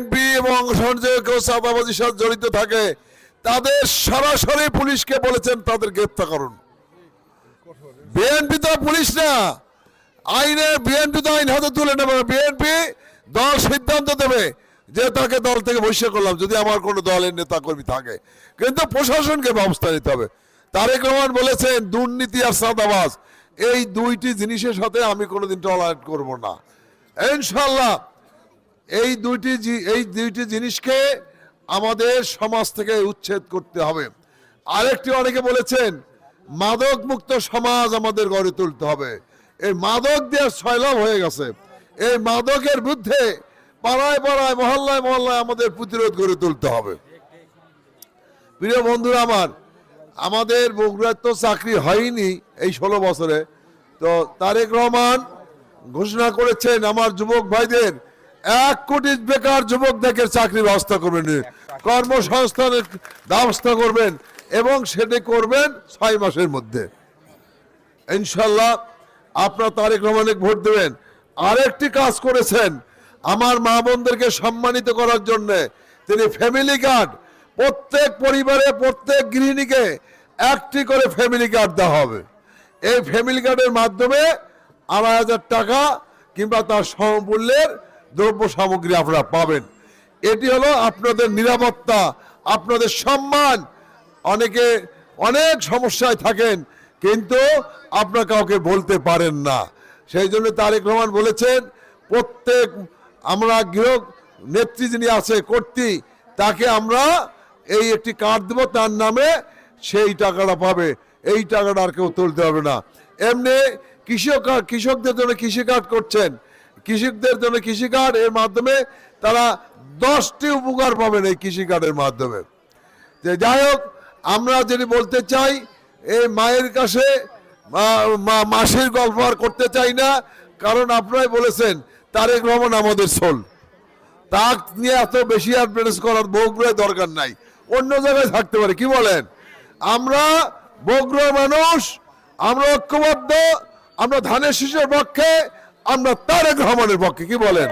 BNP এবং সংযোগ চাঁদাবাজির সাথে জড়িত থাকে, তাদের সরাসরি পুলিশকে বলেছেন তাদের গ্রেপ্তার করুন। বিএনপি তো পুলিশ না। আইনের বিএনপি তো আইন হাতে তুলে নেবে বিএনপি দল সিদ্ধান্ত দেবে যে তাকে দল থেকে বহিষ্কার করলাম, যদি আমার কোনো দলের নেতা কর্মী থাকে। কিন্তু প্রশাসনকে ব্যবস্থা নিতে হবে। তারেক রহমান বলেছেন, দুর্নীতি আর সাদাবাজ, এই দুইটি জিনিসের সাথে আমি কোনোদিন টলারেট করব না। ইনশাল্লাহ এই দুইটি এই দুইটি জিনিসকে আমাদের সমাজ থেকে উচ্ছেদ করতে হবে। আরেকটি অনেকে বলেছেন মাদক মুক্ত সমাজ আমাদের গড়ে তুলতে হবে। এই মাদক দিয়ে সয়লাভ হয়ে গেছে। এই মাদকের বিরুদ্ধে পাড়ায় পাড়ায়, মহল্লায় মহল্লায় আমাদের প্রতিরোধ গড়ে তুলতে হবে। প্রিয় বন্ধুরা আমার, আমাদের বগুড়ার তো চাকরি হয়নি এই ষোলো বছরে। তো তারেক রহমান ঘোষণা করেছেন, আমার যুবক ভাইদের এক কোটি বেকার যুবকদের চাকরির ব্যবস্থা করবেন। কর্মসংস্থানের ব্যবস্থা করবেন এবং সেটি করবেন ছয় মাসের মধ্যে। ইনশাল্লাহ আপনার তারেক রহমানে ভোট দেবেন। আরেকটি কাজ করেছেন আমার মা বোনদেরকে সম্মানিত করার জন্য। তিনি ফ্যামিলি কার্ড প্রত্যেক পরিবারে প্রত্যেক গৃহিণীকে একটি করে ফ্যামিলি কার্ড দেওয়া হবে। এই ফ্যামিলি কার্ডের মাধ্যমে আড়াই হাজার টাকা কিংবা তার সমমূল্যের দ্রব্য সামগ্রী আপনারা পাবেন। এটি হলো আপনাদের নিরাপত্তা, আপনাদের সম্মান। অনেকে অনেক সমস্যায় থাকেন, কিন্তু আপনার কাউকে বলতে পারেন না। সেই জন্য তারেক রহমান বলেছেন, প্রত্যেক আমরা গৃহ নেত্রী যিনি আছে, কর্তৃ, তাকে আমরা এই একটি কার্ড দেবো, তার নামে সেই টাকাটা পাবে। এই টাকাটা আর কেউ তুলতে হবে না। এমনি কৃষক, কৃষকদের জন্য কৃষি কার্ড করছেন। কৃষকদের জন্য কৃষি কার্ড, এর মাধ্যমে তারা দশটি উপকার পাবেন এই কৃষি কার্ডের মাধ্যমে। যে যাই হোক, আমরা যদি বলতে চাই, এই মায়ের কাছে মাসির গল্প আর করতে চাই না, কারণ আপনারাই বলেছেন, তারেক রহমান আমাদের সোল তা নিয়ে এত বেশি অ্যাডভান্স করার বগুড়ায় দরকার নাই। অন্য জায়গায় থাকতে পারে, কি বলেন? আমরা বগুড়ার মানুষ, আমরা ঐক্যবদ্ধ, আমরা ধানের শীষের পক্ষে আমরা তারেক রহমানের পক্ষে কি বলেন?